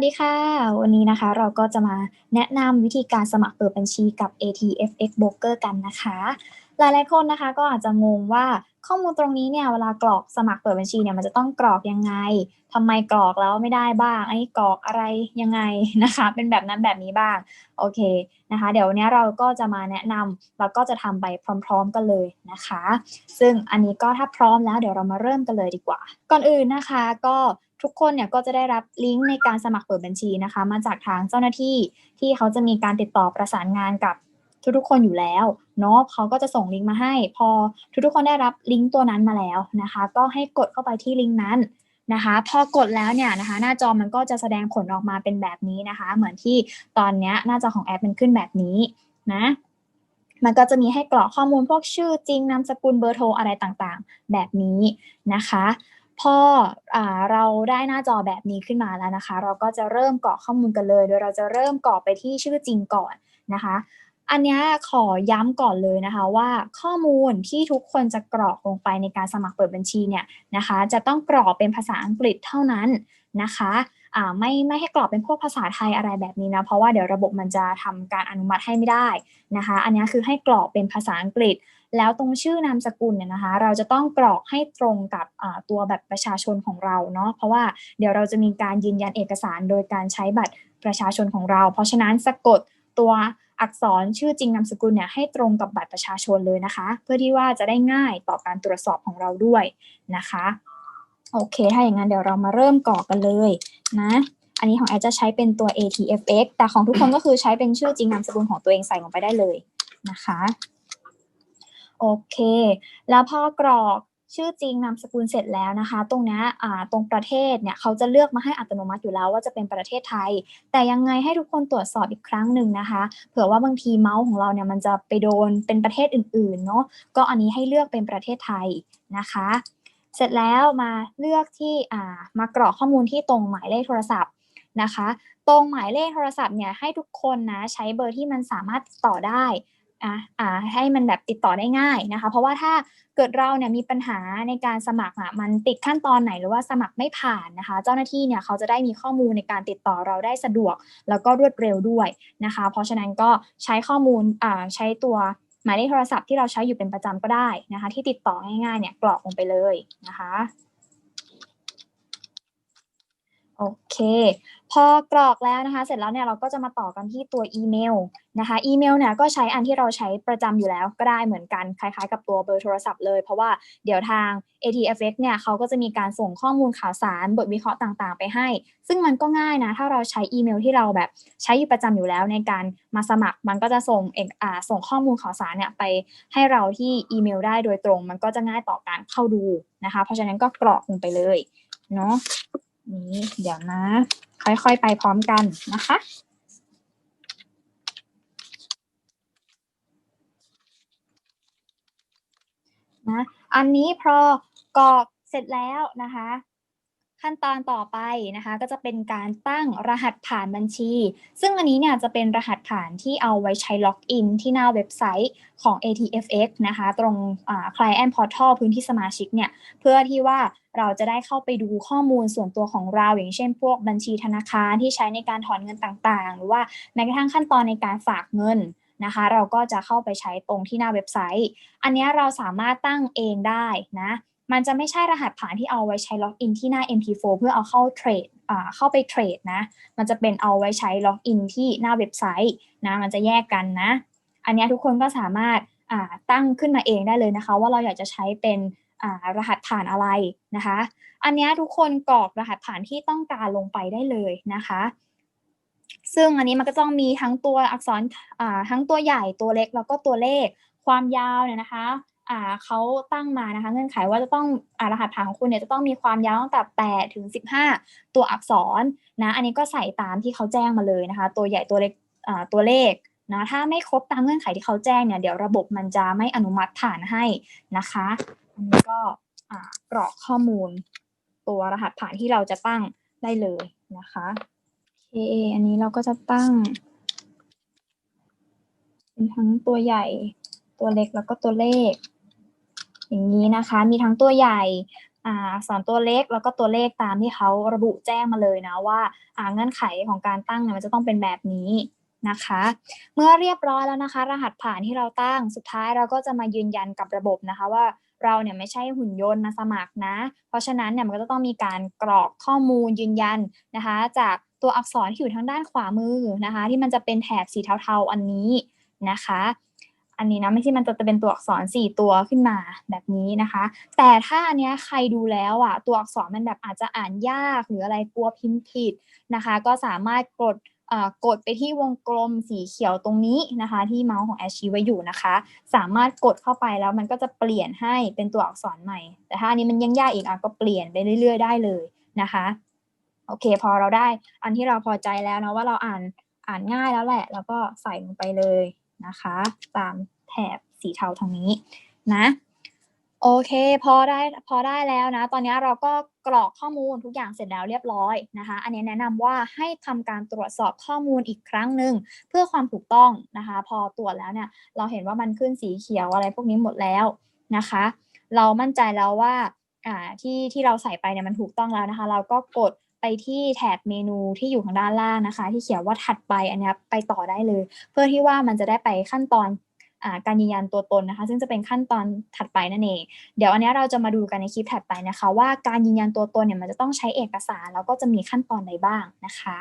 วัสดีค่ะ วันนี้นะคะเราก็จะมาแนะนำวิธีการสมัครเปิดบัญชีกับ ATFX Broker กันนะคะ หลายๆคนนะคะก็อาจจะงงว่าข้อมูลตรงนี้เนี่ยเวลากรอกสมัครเปิดบัญชีเนี่ยมันจะต้องกรอกยังไงทำไมกรอกแล้วไม่ได้บ้างไอ้กรอกอะไรยังไงนะคะ เป็นแบบนั้นแบบนี้บ้างโอเคนะคะ เดี๋ยววันนี้เราก็จะมาแนะนำแล้วก็จะทำไปพร้อม ๆ กันเลยนะคะ ซึ่งอันนี้ก็ถ้าพร้อมแล้วเดี๋ยวเรามาเริ่มกันเลยดีกว่า ก่อนอื่นนะคะก็ ทุกคนเนี่ยก็จะได้รับลิงก์ในการสมัครเปิดบัญชีนะคะ มาจากทางเจ้าหน้าที่ที่เขาจะมีการติดต่อประสานงานกับทุกๆคนอยู่แล้วเนาะเขาก็จะส่งลิงก์มาให้ พอทุกๆคนได้รับลิงก์ตัวนั้นมาแล้วนะคะ ก็ให้กดเข้าไปที่ลิงก์นั้นนะคะ พอกดแล้วเนี่ยนะคะ หน้าจอมันก็จะแสดงผลออกมาเป็นแบบนี้นะคะ เหมือนที่ตอนนี้หน้าจอของแอปมันขึ้นแบบนี้นะมันก็จะมีให้กรอกข้อมูลพวกชื่อจริงนามสกุลเบอร์โทรอะไรต่างๆ แบบนี้นะคะ พออเราได้หน้าจอแบบนี้ขึ้นมาแล้วนะคะ เราก็จะเริ่มกรอกข้อมูลกันเลย โดยเราจะเริ่มกรอกไปที่ชื่อจริงก่อนนะคะ อันนี้ขอย้ำก่อนเลยนะคะว่าข้อมูลที่ทุกคนจะกรอกลงไปในการสมัครเปิดบัญชีเนี่ยนะคะ จะต้องกรอกเป็นภาษาอังกฤษเท่านั้น นะคะไม่ไม่ให้กรอกเป็นพวกภาษาไทยอะไรแบบนี้นะเพราะว่าเดี๋ยวระบบมันจะทำการอนุมัติให้ไม่ได้นะคะ อันนี้คือให้กรอกเป็นภาษาอังกฤษ แล้วตรงชื่อนามสกุลเนี่ยนะคะ เราจะต้องกรอกให้ตรงกับตัวแบบประชาชนของเราเนาะเพราะว่าเดี๋ยวเราจะมีการยืนยันเอกสารโดยการใช้บัตรประชาชนของเรา เพราะฉะนั้นสะกดตัวอักษรชื่อจริงนามสกุลเนี่ยให้ตรงกับบัตรประชาชนเลยนะคะ เพื่อที่ว่าจะได้ง่ายต่อการตรวจสอบของเราด้วยนะคะ โอเค ถ้าอย่างนั้นเดี๋ยวเรามาเริ่มกรอกกันเลยนะ อันนี้ของแอดจะใช้เป็นตัว ATFX แต่ของทุกคนก็คือใช้เป็นชื่อจริงนามสกุลของตัวเองใส่ลงไปได้เลยนะคะ โอเค แล้วพอกรอกชื่อจริงนามสกุลเสร็จแล้วนะคะ ตรงนี้ตรงประเทศเนี่ยเขาจะเลือกมาให้อัตโนมัติอยู่แล้วว่าจะเป็นประเทศไทย แต่ยังไงให้ทุกคนตรวจสอบอีกครั้งหนึ่งนะคะ เผื่อว่าบางทีเมาส์ของเราเนี่ยมันจะไปโดนเป็นประเทศอื่นๆเนาะก็อันนี้ให้เลือกเป็นประเทศไทยนะคะ เสร็จแล้วมาเลือกที่อ่ามากรอกข้อมูลที่ตรงหมายเลขโทรศัพท์นะคะ ตรงหมายเลขโทรศัพท์เนี่ยให้ทุกคนนะใช้เบอร์ที่มันสามารถติดต่อได้อะอ่าให้มันแบบติดต่อได้ง่ายนะคะ เพราะว่าถ้าเกิดเราเนี่ยมีปัญหาในการสมัครอะมันติดขั้นตอนไหนหรือว่าสมัครไม่ผ่านนะคะ เจ้าหน้าที่เนี่ยเขาจะได้มีข้อมูลในการติดต่อเราได้สะดวก แล้วก็รวดเร็วด้วยนะคะ เพราะฉะนั้นก็ใช้ข้อมูลอ่าใช้ตัว หมายเลขโทรศัพท์ที่เราใช้อยู่เป็นประจำก็ได้นะคะ ที่ติดต่อง่ายๆเนี่ยกรอกลงไปเลยนะคะโอเค พอกรอกแล้วนะคะ เสร็จแล้วเนี่ยเราก็จะมาต่อกันที่ตัวอีเมลนะคะ อีเมลเนี่ยก็ใช้อันที่เราใช้ประจำอยู่แล้วก็ได้เหมือนกันคล้ายๆ กับตัวเบอร์โทรศัพท์เลย เพราะว่าเดี๋ยวทาง ATFX เนี่ยเขาก็จะมีการส่งข้อมูลข่าวสาร บทวิเคราะห์ต่างๆ ไปให้ ซึ่งมันก็ง่ายนะ ถ้าเราใช้อีเมลที่เราแบบใช้อยู่ประจำอยู่แล้วในการมาสมัคร มันก็จะส่งเอกอ่าส่งข้อมูลข่าวสารเนี่ยไปให้เราที่อีเมลได้โดยตรง มันก็จะง่ายต่อการเข้าดูนะคะ เพราะฉะนั้นก็กรอกลงไปเลยเนาะนี้เดี๋ยวนะ ค่อยๆ ไปพร้อมกันนะคะ นะ อันนี้พอกรอกเสร็จแล้วนะคะ ขั้นตอนต่อไปนะคะก็จะเป็นการตั้งรหัสผ่านบัญชี ซึ่งอันนี้เนี่ยจะเป็นรหัสผ่านที่เอาไว้ใช้ล็อกอินที่หน้าเว็บไซต์ของ ATFX นะคะตรง Client Portal พื้นที่สมาชิกเนี่ยเพื่อที่ว่าเราจะได้เข้าไปดูข้อมูลส่วนตัวของเรา อย่างเช่นพวกบัญชีธนาคารที่ใช้ในการถอนเงินต่างๆ หรือว่าแม้กระทั่งขั้นตอนในการฝากเงินนะคะเราก็จะเข้าไปใช้ตรงที่หน้าเว็บไซต์ อันนี้เราสามารถตั้งเองได้นะ มันจะไม่ใช่รหัสผ่านที่เอาไว้ใช้ล็อกอินที่หน้า MP4 เพื่อเอาเข้าเทรดเข้าไปเทรดนะ มันจะเป็นเอาไว้ใช้ล็อกอินที่หน้าเว็บไซต์นะมันจะแยกกันนะ อันนี้ทุกคนก็สามารถตั้งขึ้นมาเองได้เลยนะคะ ว่าเราอยากจะใช้เป็นรหัสผ่านอะไรนะคะ อันนี้ทุกคนกรอกรหัสผ่านที่ต้องการลงไปได้เลยนะคะ ซึ่งอันนี้มันก็ต้องมีทั้งตัวอักษรทั้งตัวใหญ่ตัวเล็กแล้วก็ตัวเลขความยาวเนี่ยนะคะ เขาตั้งมานะคะเงื่อนไขว่าจะต้องอรหัสผ่านของคุณเนี่ยจะต้องมีความยาวตั้งแต่8ถึง15 ตัวอักษรนะอันนี้ก็ใส่ตามที่เขาแจ้งมาเลยนะคะ ตัวใหญ่ตัวเล็กตัวเลขนะถ้าไม่ครบตามเงื่อนไขที่เขาแจ้งเนี่ยเดี๋ยวระบบมันจะไม่อนุมัติผ่านให้นะคะอันนี้ก็กรอกข้อมูล ตัวรหัสผ่านที่เราจะตั้งได้เลยนะคะโอเคอันนี้เราก็จะตั้งเป็นทั้งตัวใหญ่ตัวเล็กแล้วก็ตัวเลข อย่างนี้นะคะ มีทั้งตัวใหญ่อ่าอักษรตัวเล็กแล้วก็ตัวเลขตามที่เขาระบุแจ้งมาเลยนะว่าอ่าเงื่อนไขของการตั้งเนี่ยมันจะต้องเป็นแบบนี้นะคะ เมื่อเรียบร้อยแล้วนะคะ รหัสผ่านที่เราตั้งสุดท้ายเราก็จะมายืนยันกับระบบนะคะว่าเราเนี่ยไม่ใช่หุ่นยนต์มาสมัครนะ เพราะฉะนั้นเนี่ยมันก็จะต้องมีการกรอกข้อมูลยืนยันนะคะ จากตัวอักษรที่อยู่ทางด้านขวามือนะคะ ที่มันจะเป็นแถบสีเทาๆอันนี้นะคะ อันนี้นะไม่ใช่มันจะเป็นตัวอักษร 4 ตัวขึ้นมาแบบนี้นะคะ แต่ถ้าอันเนี้ยใครดูแล้วอะตัวอักษรมันแบบอาจจะอ่านยากหรืออะไรกลัวพิมพ์ผิดนะคะ ก็สามารถกดอ่ากดไปที่วงกลมสีเขียวตรงนี้นะคะ ที่เมาส์ของแอชชีไว้อยู่นะคะ สามารถกดเข้าไปแล้วมันก็จะเปลี่ยนให้เป็นตัวอักษรใหม่ แต่ถ้าอันนี้มันยังยากอีกอะก็เปลี่ยนไปเรื่อย ๆ ได้เลยนะคะโอเคพอเราได้อันที่เราพอใจแล้วนะว่าเราอ่านอ่านง่ายแล้วแหละ แล้วก็ใส่ลงไปเลย นะคะ ตามแถบสีเทาทางนี้นะโอเคพอได้พอได้แล้วนะ ตอนนี้เราก็กรอกข้อมูลทุกอย่างเสร็จแล้วเรียบร้อยนะคะ อันนี้แนะนำว่าให้ทำการตรวจสอบข้อมูลอีกครั้งหนึ่งเพื่อความถูกต้องนะคะ พอตรวจแล้วเนี่ยเราเห็นว่ามันขึ้นสีเขียวอะไรพวกนี้หมดแล้วนะคะ เรามั่นใจแล้วว่าอ่าที่ที่เราใส่ไปเนี่ยมันถูกต้องแล้วนะคะ เราก็กด ไปที่แถบเมนูที่อยู่ทางด้านล่างนะคะ ที่เขียนว่าถัดไปอันนี้ไปต่อได้เลย เพื่อที่ว่ามันจะได้ไปขั้นตอนอการยืนยันตัวตนนะคะ ซึ่งจะเป็นขั้นตอนถัดไปนั่นเอง เดี๋ยวอันนี้เราจะมาดูกันในคลิปถัดไปนะคะ ว่าการยืนยันตัวตนเนี่ยมันจะต้องใช้เอกสารแล้วก็จะมีขั้นตอนใดบ้างนะคะ